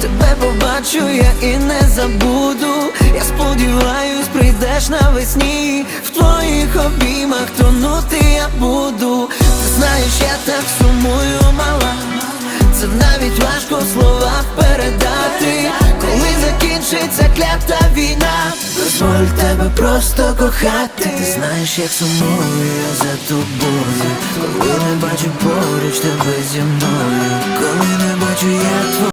Тебе побачу, я і не забуду. Я сподіваюсь, прийдеш навесні. В твоїх обіймах тонути я буду. Ти знаєш, я так сумую, мала. Це навіть важко в словах передати. Коли закінчиться клята війна, дозволь тебе просто кохати. Ти знаєш, як сумую я за тобою. Коли не бачу поруч тебе зі мною, коли